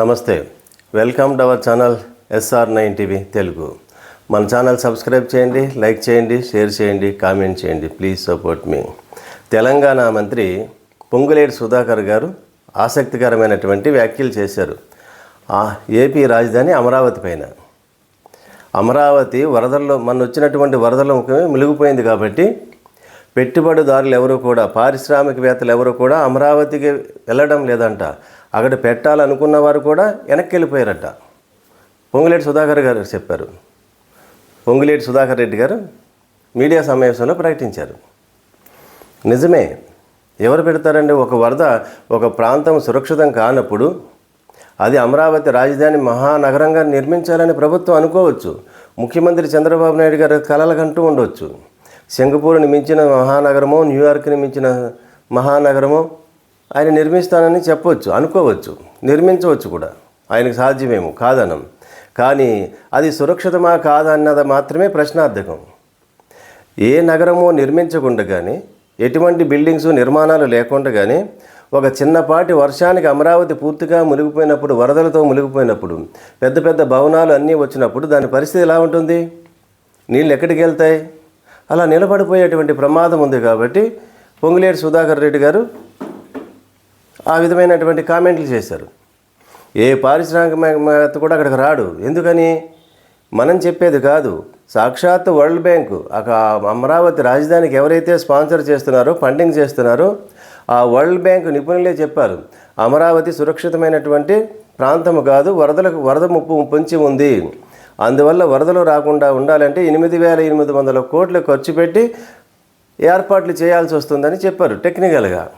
నమస్తే. Welcome to our channel S R nine TV Telugu. మన channel subscribe చేయండి like చేయండి షేర్ చేయండి కామెంట్ చేయండి. ప్లీజ్ సపోర్ట్ మీ. తెలంగాణ మంత్రి పొంగులేటి సుధాకర్ గారు ఆసక్తికరమైనటువంటి వ్యాఖ్యలు చేశారు. ఆ ఏపీ రాజధాని అమరావతి పైన. అమరావతి వరదల్లో మన వచ్చినటువంటి వరదల ముఖమే మిలిగిపోయింది కాబట్టి పెట్టుబడిదారులు ఎవరు కూడా పారిశ్రామికవేత్తలు ఎవరు కూడా అమరావతికి వెళ్ళడం లేదంట. అక్కడ పెట్టాలనుకున్న వారు కూడా వెనక్కి వెళ్ళిపోయారట పొంగులేటి సుధాకర్ గారు చెప్పారు. పొంగులేటి సుధాకర్ రెడ్డి గారు మీడియా సమావేశంలో ప్రకటించారు. నిజమే ఎవరు పెడతారండి? ఒక వరద ఒక ప్రాంతం సురక్షితం కానప్పుడు అది అమరావతి రాజధాని మహానగరంగా నిర్మించాలని ప్రభుత్వం అనుకోవచ్చు. ముఖ్యమంత్రి చంద్రబాబు నాయుడు గారు కలలకంటూ ఉండవచ్చు సింగపూర్ని మించిన మహానగరమో న్యూయార్క్ని మించిన మహానగరమో ఆయన నిర్మిస్తానని చెప్పవచ్చు అనుకోవచ్చు నిర్మించవచ్చు కూడా. ఆయనకు సాధ్యమేమో కాదనం. కానీ అది సురక్షితమా కాదన్నది మాత్రమే ప్రశ్నార్థకం. ఏ నగరమో నిర్మించకుండా కానీ ఎటువంటి బిల్డింగ్స్ నిర్మాణాలు లేకుండా కానీ ఒక చిన్నపాటి వర్షానికి అమరావతి పూర్తిగా మునిగిపోయినప్పుడు వరదలతో మునిగిపోయినప్పుడు పెద్ద పెద్ద భవనాలు అన్నీ వచ్చినప్పుడు దాని పరిస్థితి ఎలా ఉంటుంది? నీళ్ళు ఎక్కడికి వెళ్తాయి? అలా నిలబడిపోయేటువంటి ప్రమాదం ఉంది కాబట్టి పొంగులేటి సుధాకర్ రెడ్డి గారు ఆ విధమైనటువంటి కామెంట్లు చేశారు. ఏ పారిశ్రామికవేత్త కూడా అక్కడికి రాడు. ఎందుకని? మనం చెప్పేది కాదు. సాక్షాత్ వరల్డ్ బ్యాంకు అక్కడ అమరావతి రాజధానికి ఎవరైతే స్పాన్సర్ చేస్తున్నారో ఫండింగ్ చేస్తున్నారో ఆ వరల్డ్ బ్యాంకు నిపుణులే చెప్పారు. అమరావతి సురక్షితమైనటువంటి ప్రాంతము కాదు వరదలకు వరద ముప్పు పొంచి ఉంది. అందువల్ల వరదలు రాకుండా ఉండాలంటే ఎనిమిది వేల ఎనిమిది వందల కోట్లు ఖర్చు పెట్టి ఏర్పాట్లు చేయాల్సి వస్తుందని చెప్పారు టెక్నికల్గా.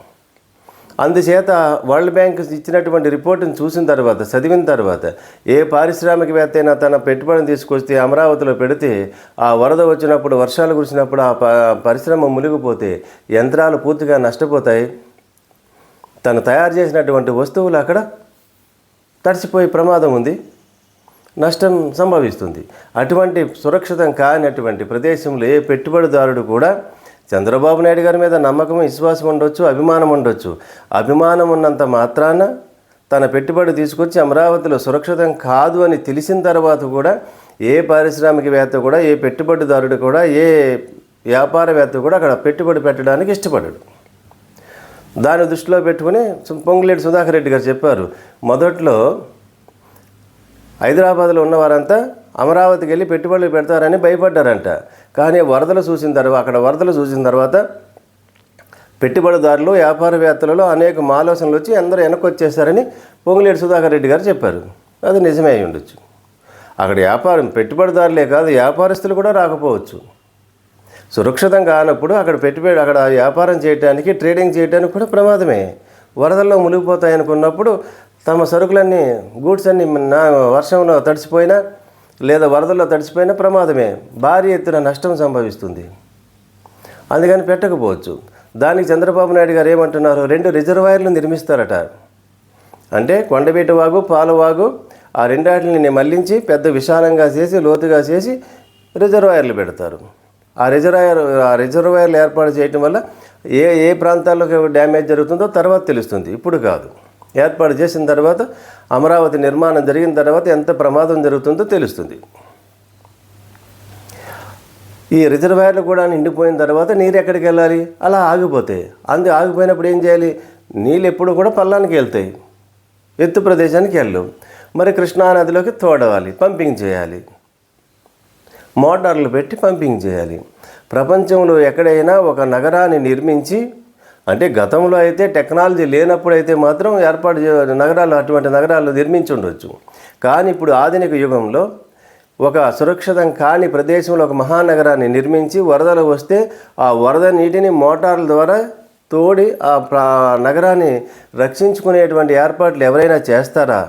అందుచేత వరల్డ్ బ్యాంక్ ఇచ్చినటువంటి రిపోర్టును చూసిన తర్వాత చదివిన తర్వాత ఏ పారిశ్రామికవేత్త అయినా తన పెట్టుబడిని తీసుకొస్తే అమరావతిలో పెడితే ఆ వరద వచ్చినప్పుడు వర్షాలు కురిసినప్పుడు ఆ ప పరిశ్రమ మునిగిపోతే యంత్రాలు పూర్తిగా నష్టపోతాయి. తను తయారు చేసినటువంటి వస్తువులు అక్కడ తడిసిపోయే ప్రమాదం ఉంది. నష్టం సంభవిస్తుంది. అటువంటి సురక్షితం కానటువంటి ప్రదేశంలో ఏ పెట్టుబడిదారుడు కూడా చంద్రబాబు నాయుడు గారి మీద నమ్మకం విశ్వాసం ఉండొచ్చు అభిమానం ఉండొచ్చు. అభిమానం ఉన్నంత మాత్రాన తన పెట్టుబడి తీసుకొచ్చి అమరావతిలో సురక్షితం కాదు అని తెలిసిన తర్వాత కూడా ఏ పారిశ్రామికవేత్త కూడా ఏ పెట్టుబడిదారుడు కూడా ఏ వ్యాపారవేత్త కూడా అక్కడ పెట్టుబడి పెట్టడానికి ఇష్టపడడు. దాని దృష్టిలో పెట్టుకుని పొంగులేటి సుధాకర్ రెడ్డి గారు చెప్పారు మొదట్లో హైదరాబాద్లో ఉన్నవారంతా అమరావతికి వెళ్ళి పెట్టుబడులు పెడతారని భయపడ్డారంట. కానీ వరదలు చూసిన తర్వాత అక్కడ వరదలు చూసిన తర్వాత పెట్టుబడిదారులు వ్యాపారవేత్తలలో అనేక ఆలోచనలు వచ్చి అందరూ వెనక్కి వచ్చేసారని పొంగులేటి సుధాకర్ రెడ్డి గారు చెప్పారు. అది నిజమే అయి ఉండొచ్చు. అక్కడ వ్యాపారం పెట్టుబడిదారులే కాదు వ్యాపారస్తులు కూడా రాకపోవచ్చు. సురక్షితం కానప్పుడు అక్కడ పెట్టుబడి అక్కడ వ్యాపారం చేయడానికి ట్రేడింగ్ చేయడానికి కూడా ప్రమాదమే. వరదల్లో మునిగిపోతాయనుకున్నప్పుడు తమ సరుకులన్నీ గూడ్స్ అన్ని నా వర్షంలో తడిసిపోయినా లేదా వరదల్లో తడిసిపోయినా ప్రమాదమే. భారీ ఎత్తున నష్టం సంభవిస్తుంది. అందుకని పెట్టకపోవచ్చు. దానికి చంద్రబాబు నాయుడు గారు ఏమంటున్నారు? రెండు రిజర్వాయర్లు నిర్మిస్తారట. అంటే కొండబీట వాగు పాలవాగు ఆ రెండాటిని మళ్ళించి పెద్ద విశాలంగా చేసి లోతుగా చేసి రిజర్వాయర్లు పెడతారు. ఆ రిజర్వాయర్ ఆ రిజర్వాయర్లు ఏర్పాటు చేయటం వల్ల ఏ ఏ ప్రాంతాల్లో డ్యామేజ్ జరుగుతుందో తర్వాత తెలుస్తుంది. ఇప్పుడు కాదు. ఏర్పాటు చేసిన తర్వాత అమరావతి నిర్మాణం జరిగిన తర్వాత ఎంత ప్రమాదం జరుగుతుందో తెలుస్తుంది. ఈ రిజర్వాయర్లు కూడా నిండిపోయిన తర్వాత నీరు ఎక్కడికి వెళ్ళాలి? అలా ఆగిపోతాయి అందు ఆగిపోయినప్పుడు ఏం చేయాలి? నీళ్ళు ఎప్పుడు కూడా పల్లానికి వెళ్తాయి. ఎత్తు ప్రదేశానికి వెళ్ళవు మరి కృష్ణా నదిలోకి తోడవాలి పంపింగ్ చేయాలి. మోటార్లు పెట్టి పంపింగ్ చేయాలి. ప్రపంచంలో ఎక్కడైనా ఒక నగరాన్ని నిర్మించి అంటే గతంలో అయితే టెక్నాలజీ లేనప్పుడు అయితే మాత్రం ఏర్పాటు నగరాలు అటువంటి నగరాలు నిర్మించి ఉండొచ్చు కానీ ఇప్పుడు ఆధునిక యుగంలో ఒక సురక్షితం కాని ప్రదేశంలో ఒక మహానగరాన్ని నిర్మించి వరదలు వస్తే ఆ వరద నీటిని మోటార్ల ద్వారా తోడి ఆ ప్రా నగరాన్ని రక్షించుకునేటువంటి ఏర్పాట్లు ఎవరైనా చేస్తారా?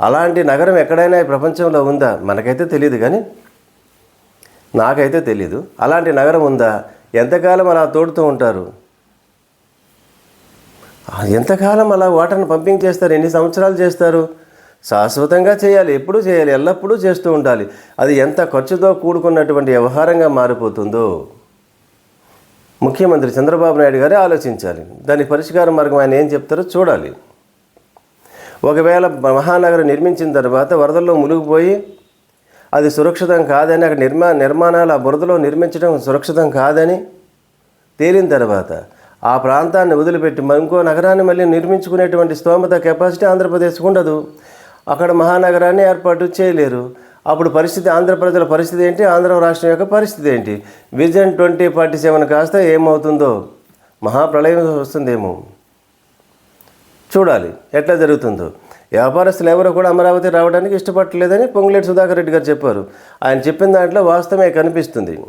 అలాంటి నగరం ఎక్కడైనా ఈ ప్రపంచంలో ఉందా? మనకైతే తెలియదు కానీ నాకైతే తెలీదు. అలాంటి నగరం ఉందా? ఎంతకాలం అలా తోడుతూ ఉంటారు? ఎంతకాలం అలా వాటర్ని పంపింగ్ చేస్తారు? ఎన్ని సంవత్సరాలు చేస్తారు? శాశ్వతంగా చేయాలి ఎప్పుడూ చేయాలి ఎల్లప్పుడూ చేస్తూ ఉండాలి. అది ఎంత ఖర్చుతో కూడుకున్నటువంటి వ్యవహారంగా మారిపోతుందో? ముఖ్యమంత్రి చంద్రబాబు నాయుడు గారే ఆలోచించాలి. దాని పరిష్కార మార్గం ఆయన ఏం చెప్తారో చూడాలి. ఒకవేళ మహానగరం నిర్మించిన తర్వాత వరదల్లో మునిగిపోయి అది సురక్షితం కాదని అక్కడ నిర్మా నిర్మాణాలు ఆ బురదలో నిర్మించడం సురక్షితం కాదని తేలిన తర్వాత ఆ ప్రాంతాన్ని వదిలిపెట్టి ఇంకో నగరాన్ని మళ్ళీ నిర్మించుకునేటువంటి స్తోమత కెపాసిటీ ఆంధ్రప్రదేశ్కు ఉండదు. అక్కడ మహానగరాన్ని ఏర్పాటు చేయలేరు. అప్పుడు పరిస్థితి ఆంధ్ర ప్రజల పరిస్థితి ఏంటి? ఆంధ్ర రాష్ట్రం యొక్క పరిస్థితి ఏంటి? విజన్ ట్వంటీ ఫార్టీ సెవెన్ కాస్త ఏమవుతుందో మహాప్రళయం వస్తుందేమో. చూడాలి ఎట్లా జరుగుతుందో. వ్యాపారస్తులు ఎవరో కూడా అమరావతి రావడానికి ఇష్టపడలేదని పొంగులేటి సుధాకర్ రెడ్డి గారు చెప్పారు. ఆయన చెప్పిన దాంట్లో వాస్తవమే కనిపిస్తుంది.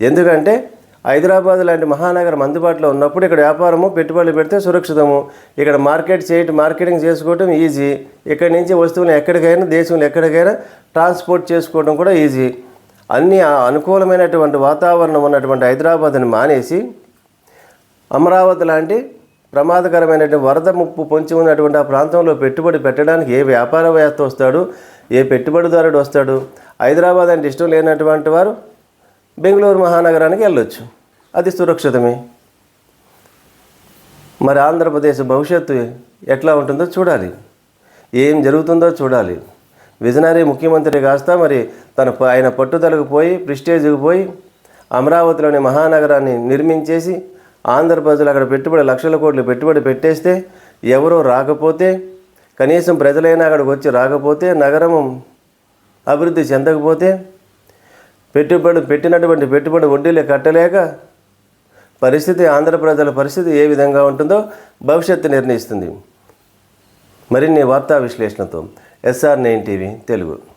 ఎందుకంటే హైదరాబాద్ లాంటి మహానగరం అందుబాటులో ఉన్నప్పుడు ఇక్కడ వ్యాపారము పెట్టుబడులు పెడితే సురక్షితము. ఇక్కడ మార్కెట్ చేయటం మార్కెటింగ్ చేసుకోవడం ఈజీ. ఇక్కడ నుంచి వస్తువులను ఎక్కడికైనా దేశంలో ఎక్కడికైనా ట్రాన్స్పోర్ట్ చేసుకోవడం కూడా ఈజీ. అన్ని అనుకూలమైనటువంటి వాతావరణం ఉన్నటువంటి హైదరాబాద్ని మానేసి అమరావతి లాంటి ప్రమాదకరమైనటువంటి వరద ముప్పు పొంచి ఉన్నటువంటి ఆ ప్రాంతంలో పెట్టుబడి పెట్టడానికి ఏ వ్యాపారవేత్త వస్తాడు ఏ పెట్టుబడిదారుడు వస్తాడు? హైదరాబాద్ అంటే ఇష్టం లేనటువంటి వారు బెంగళూరు మహానగరానికి వెళ్ళొచ్చు. అది సురక్షితమే. మరి ఆంధ్రప్రదేశ్ భవిష్యత్తు ఎట్లా ఉంటుందో చూడాలి. ఏం జరుగుతుందో చూడాలి. విజనరీ ముఖ్యమంత్రి కాస్త మరి తన ప- ఆయన పట్టుదలకు పోయి ప్రిస్టేజ్కి పోయి అమరావతిలోని మహానగరాన్ని నిర్మించేసి ఆంధ్ర ప్రజలు అక్కడ పెట్టుబడి లక్షల కోట్లు పెట్టుబడి పెట్టేస్తే ఎవరో రాకపోతే కనీసం ప్రజలైనా అక్కడికి వచ్చి రాకపోతే నగరం అభివృద్ధి చెందకపోతే పెట్టుబడి పెట్టినటువంటి పెట్టుబడి వడ్డీలే కట్టలేక పరిస్థితి ఆంధ్ర ప్రజల పరిస్థితి ఏ విధంగా ఉంటుందో భవిష్యత్తు నిర్ణయిస్తుంది. మరిన్ని వార్తా విశ్లేషణతో ఎస్ఆర్ నైన్ టీవీ తెలుగు.